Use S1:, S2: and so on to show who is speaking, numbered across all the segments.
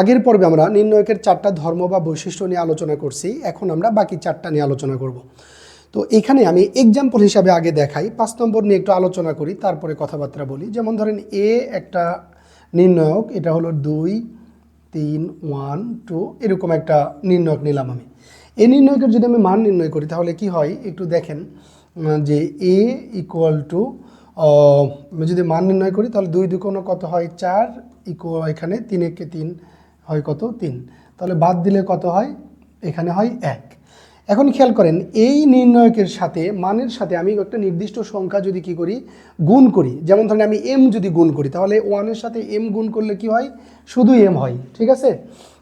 S1: আগের পর্বে আমরা নির্ণয়কের চারটা ধর্ম বা বৈশিষ্ট্য নিয়ে আলোচনা করছি, এখন আমরা বাকি চারটা নিয়ে আলোচনা করব। তো এখানে আমি এক্সাম্পল হিসাবে আগে দেখাই, পাঁচ নম্বর নিয়ে একটু আলোচনা করি, তারপরে কথাবার্তা বলি। যেমন ধরেন এ একটা নির্ণয়ক, এটা হলো দুই, তিন ওয়ান টু এরকম একটা নির্ণয়ক নিলাম আমি। এই নির্ণয়কের যদি আমি মান নির্ণয় করি, তাহলে কি হয়? একটু দেখেন যে এ ইকুয়াল টু আমি যদি মান নির্ণয় করি, তাহলে দুই দুকোনো কত হয়? চার ইকুয়াল এখানে তিন একে তিন হয় কত? তিন। তাহলে বাদ দিলে কত হয়? এখানে হয় এক। এখন খেয়াল করেন, এই নির্ণয়কের সাথে, মানের সাথে আমি একটা নির্দিষ্ট সংখ্যা যদি কি করি, গুণ করি। যেমন ধরেন আমি এম যদি গুণ করি, তাহলে ওয়ানের সাথে এম গুণ করলে কি হয়? শুধু এম হয়। ঠিক আছে?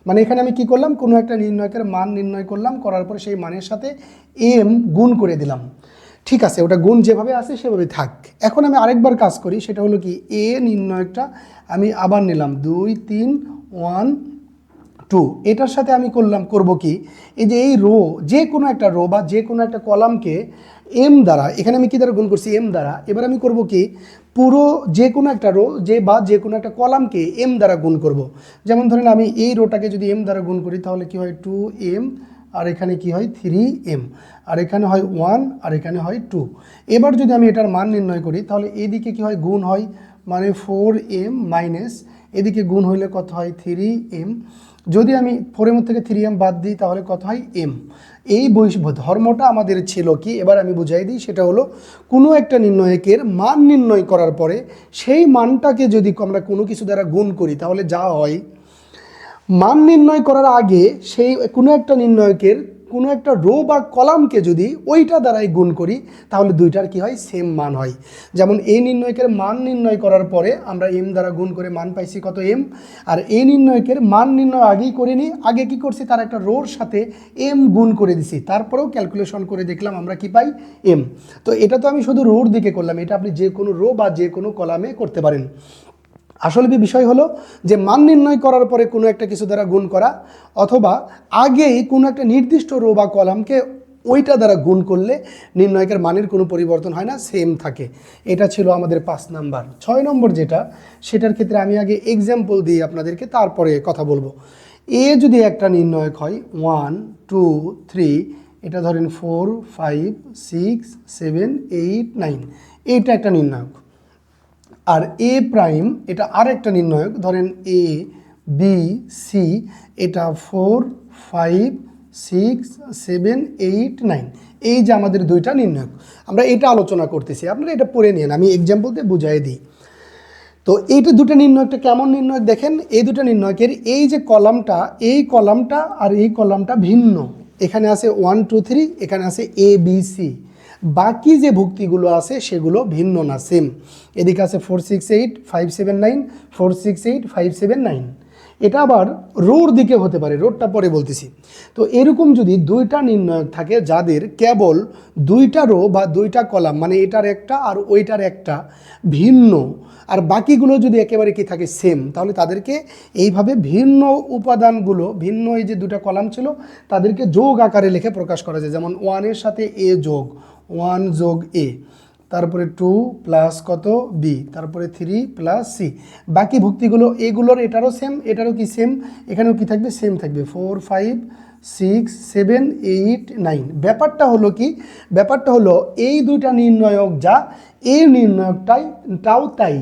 S1: মানে এখানে আমি কি করলাম? কোনো একটা নির্ণয়কের মান নির্ণয় করলাম, করার পরে সেই মানের সাথে এম গুণ করে দিলাম। ঠিক আছে, ওটা গুণ যেভাবে আছে, সেভাবে থাক। এখন আমি আরেকবার কাজ করি, সেটা হলো কি এ নির্ণয়কটা আমি আবার নিলাম। দুই, তিন ওয়ান টু এটার সাথে আমি করলাম, করব কি? এই যে এই রো যে কোনো একটা রো বা যে কোনো একটা কলামকে এম দ্বারা, এখানে আমি কী দ্বারা গুণ করছি? এম দ্বারা। এবার আমি করব কি? পুরো যে কোনো একটা রো যে বা যে কোনো একটা কলামকে এম দ্বারা গুণ করব। যেমন ধরেন আমি এই রোটাকে যদি এম দ্বারা গুণ করি, তাহলে কি হয়? টু এম আর এখানে কি হয়? থ্রি এম আর এখানে হয় ওয়ান আর এখানে হয় টু এবার যদি আমি এটার মান নির্ণয় করি, তাহলে এদিকে কি হয়? গুণ হয় মানে ফোর এম মাইনাস এদিকে গুণ হইলে কত হয়? থ্রি এম যদি আমি ফোর এম থেকে থ্রি এম বাদ দিই, তাহলে কত হয়? এম এই বৈশ ধর্মটা আমাদের ছিল কি? এবার আমি বুঝাই দিই, সেটা হলো, কোনো একটা নির্ণয়কের মান নির্ণয় করার পরে, সেই মানটাকে যদি আমরা কোনো কিছু দ্বারা গুণ করি, তাহলে যা হয়? মান নির্ণয় করার আগে, সেই কোনো একটা নির্ণয়কের কোনো একটা রো বা কলামকে যদি ওইটা দ্বারাই গুণ করি, তাহলে দুইটার কি হয়? সেম মান হয়। যেমন এ নির্ণয়কের মান নির্ণয় করার পরে আমরা এম দ্বারা গুণ করে মান পাইছি কত এম আর এ নির্ণয়কের মান নির্ণয় আগেই করিনি আগে কি করছি? তার একটা রোর সাথে এম গুণ করে দিছি। তারপরেও ক্যালকুলেশন করে দেখলাম আমরা কি পাই? এম তো এটা তো আমি শুধু রোর দিকে করলাম। এটা আপনি যে কোনো রো বা যে কোনো কলামে করতে পারেন। আসলে বিষয় হলো যে মান নির্ণয় করার পরে কোনো একটা কিছু দ্বারা গুণ করা অথবা আগেই কোনো একটা নির্দিষ্ট রো বা কলামকে ওইটা দ্বারা গুণ করলে নির্ণয়কের মানের কোনো পরিবর্তন হয় না সেম থাকে। এটা ছিল আমাদের পাঁচ নাম্বার। ছয় নম্বর যেটা, সেটার ক্ষেত্রে আমি আগে এক্সাম্পল দিই আপনাদেরকে, তারপরে কথা বলব। এ যদি একটা নির্ণয়ক হয় ওয়ান টু থ্রি এটা ধরেন four five six seven eight nine এইটা একটা নির্ণায়ক। আর এ প্রাইম এটা আর একটা নির্ণায়ক, ধরেন এ বি সি এটা four five six seven eight nine এই যে আমাদের দুইটা নির্ণায়ক, আমরা এটা আলোচনা করতেছি। আপনারা এটা পড়ে নিন, আমি এক্সাম্পল দিয়ে বুঝাই দিই। তো এইটা দুটো নির্ণয়কটা কেমন নির্ণয়ক দেখেন? এই দুটো নির্ণয়কের, এই যে কলামটা, এই কলামটা আর এই কলামটা ভিন্ন। এখানে আছে ওয়ান টু থ্রি এখানে আছে এ বি সি বাকি যে ভুক্তিগুলো আছে সেগুলো ভিন্ন না সেম এদিকে আছে four six eight five seven nine four six eight five seven nine এটা আবার রোড দিকে হতে পারে রোডটা পরে বলতেছি। তো এরকম যদি দুইটা নির্ণয়ক থাকে যাদের কেবল দুইটা রো বা দুইটা কলাম মানে এটার একটা আর ওইটার একটা ভিন্ন, আর বাকিগুলো যদি একেবারে কি থাকে সেম তাহলে তাদেরকে এইভাবে ভিন্ন উপাদানগুলো, ভিন্ন এই যে দুটা কলাম ছিল, তাদেরকে যোগ আকারে লিখে প্রকাশ করা যায়। যেমন ওয়ানের সাথে এ যোগ ওয়ান যোগ এ, তারপরে টু প্লাস কত বি, তারপরে থ্রি প্লাস সি। বাকি ভুক্তিগুলো এগুলোর, এটারও সেম এটারও কি সেম এখানেও কি থাকবে? সেম থাকবে। Four five six seven eight nine ব্যাপারটা হলো কি? ব্যাপারটা হলো এই দুইটা নির্ণয়ক যা, এই নির্ণয়কটাই, তাও তাই।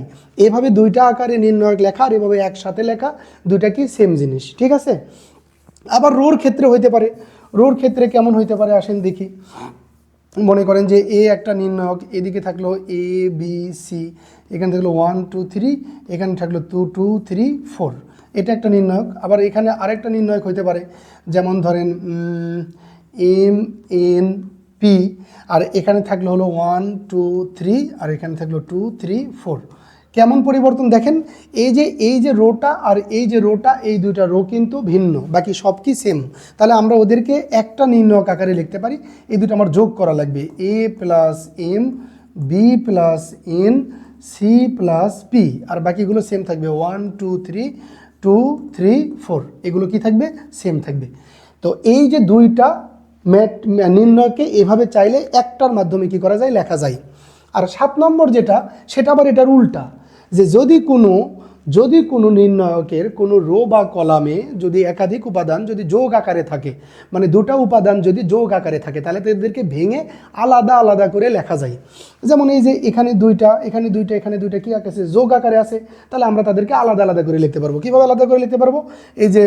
S1: এভাবে দুইটা আকারে নির্ণয়ক লেখা আর এভাবে একসাথে লেখা, দুইটা কি সেম জিনিস। ঠিক আছে? আবার রোর ক্ষেত্রে হইতে পারে। রোর ক্ষেত্রে কেমন হইতে পারে? আসেন দেখি। মনে করেন যে এ একটা নির্ণায়ক, এদিকে থাকল এ বি সি এখানে থাকল ওয়ান টু থ্রি এখানে থাকল টু টু থ্রি ফোর এটা একটা নির্ণায়ক। আবার এখানে আরেকটা নির্ণায়ক হইতে পারে, যেমন ধরেন এম এন পি আর এখানে থাকল হলো ওয়ান টু থ্রি আর এখানে থাকল টু থ্রি ফোর কেমন পরিবর্তন দেখেন? এই যে এই যে রোটা আর এই যে রোটা, এই দুইটা রো কিন্তু ভিন্ন, বাকি সব কি সেম তাহলে আমরা ওদেরকে একটা নির্ণয়ক আকারে লিখতে পারি। এই দুটো আমার যোগ করা লাগবে। A plus M B plus N C plus P আর বাকিগুলো সেম থাকবে। One two three two three four এগুলো কি থাকবে? সেম থাকবে। তো এই যে দুইটা ম্যাট নির্ণয়কে এভাবে চাইলে একটার মাধ্যমে কি করা যায়? লেখা যায়। আর সাত নম্বর যেটা, সেটা আবার এটার উল্টা। যে যদি কোনো যদি কোনো নির্ণায়কের কোনো রো বা কলামে যদি একাধিক উপাদান যদি যোগ আকারে থাকে মানে দুটা উপাদান যদি যোগ আকারে থাকে, তাহলে তাদেরকে ভেঙে আলাদা আলাদা করে লেখা যায়। যেমন এই যে এখানে দুইটা এখানে দুইটা এখানে দুইটা কী আকাশে যোগ আকারে আছে। তাহলে আমরা তাদেরকে আলাদা আলাদা করে লিখতে পারব। কীভাবে আলাদা করে লিখতে পারব? এই যে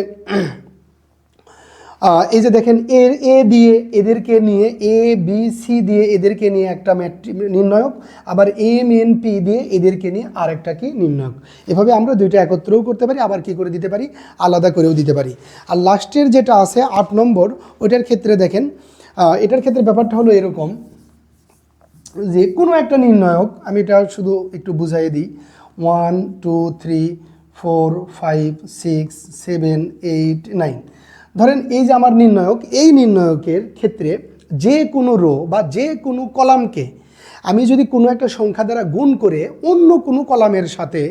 S1: এই যে দেখেন এ এ দিয়ে এদেরকে নিয়ে এ বি সি দিয়ে এদেরকে নিয়ে একটা ম্যাট্রি, নির্ণায়ক, আবার এম এন পি দিয়ে এদেরকে নিয়ে আরেকটা কি? নির্ণায়ক। এভাবে আমরা দুইটা একত্রেও করতে পারি, আবার কি করে দিতে পারি? আলাদা করেও দিতে পারি। আর লাস্টের যেটা আছে, আট নম্বর, ওইটার ক্ষেত্রে দেখেন এটার ক্ষেত্রে ব্যাপারটা হলো এরকম যে কোনো একটা নির্ণায়ক, আমি এটা শুধু একটু বুঝাই দিই one two three four five six seven eight nine ধরেন এই যে আমার নির্ণায়ক, এই নির্ণায়কের ক্ষেত্রে যে কোনো রো বা যে কোনো কলামকে আমি যদি কোনো একটা সংখ্যা দ্বারা গুণ করে অন্য কোনো কলামের সাথে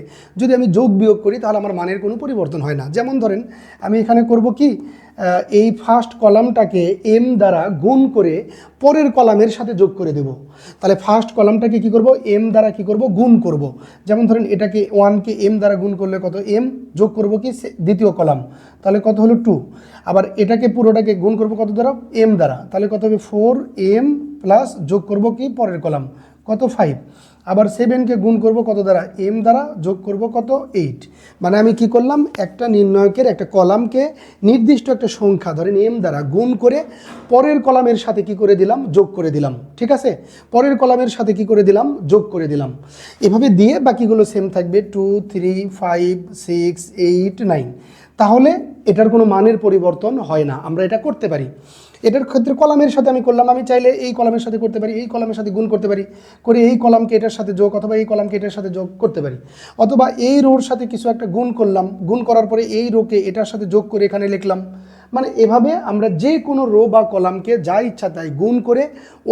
S1: যদি আমি যোগ বিয়োগ করি, তাহলে আমার মানের কোনো পরিবর্তন হয় না। যেমন ধরেন, আমি এখানে করব কি? এই ফার্স্ট কলামটাকে এম দ্বারা গুণ করে পরের কলামের সাথে যোগ করে দেব। তাহলে ফার্স্ট কলামটাকে কি করব? এম দ্বারা কি করব? গুণ করব। যেমন ধরেন, এটাকে ওয়ানকে এম দ্বারা গুণ করলে কত? এম যোগ করব কি? দ্বিতীয় কলাম। তাহলে কত হলো? টু আবার এটাকে পুরোটাকে গুণ করব কত দ্বারা? এম দ্বারা। তাহলে কত হবে? ফোর এম প্লাস যোগ করব কি? পরের কলাম। কত ফাইভ আবার সেভেনকে গুণ করব কত দ্বারা? এম দ্বারা যোগ করব কত এইট মানে আমি কি করলাম? একটা নির্ণয়কের, একটা কলামকে নির্দিষ্ট একটা সংখ্যা, ধরেন এম দ্বারা গুণ করে পরের কলামের সাথে কি করে দিলাম? যোগ করে দিলাম। ঠিক আছে? পরের কলামের সাথে কি করে দিলাম? যোগ করে দিলাম। এভাবে দিয়ে বাকিগুলো সেম থাকবে two three five six eight nine তাহলে এটার কোনো মানের পরিবর্তন হয় না, আমরা এটা করতে পারি। এটার ক্ষেত্রে কলামের সাথে আমি করলাম, আমি চাইলে এই কলামের সাথে করতে পারি, এই কলামের সাথে গুণ করতে পারি, করে এই কলামকে এটার সাথে যোগ অথবা এই কলামকে এটার সাথে যোগ করতে পারি। অথবা এই রোর সাথে কিছু একটা গুণ করলাম, গুণ করার পরে এই রোকে এটার সাথে যোগ করে এখানে লিখলাম। মানে এভাবে আমরা যে কোনো রো বা কলামকে যা ইচ্ছা তাই গুণ করে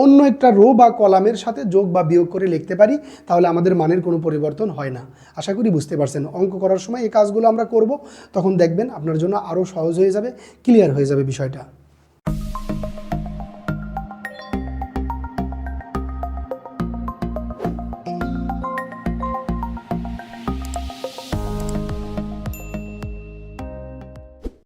S1: অন্য একটা রো বা কলামের সাথে যোগ বা বিয়োগ করে লিখতে পারি, তাহলে আমাদের মানের কোনো পরিবর্তন হয় না। আশা করি বুঝতে পারছেন। অঙ্ক করার সময় এই কাজগুলো আমরা করব, তখন দেখবেন আপনার জন্য আরও সহজ হয়ে যাবে ক্লিয়ার হয়ে যাবে বিষয়টা।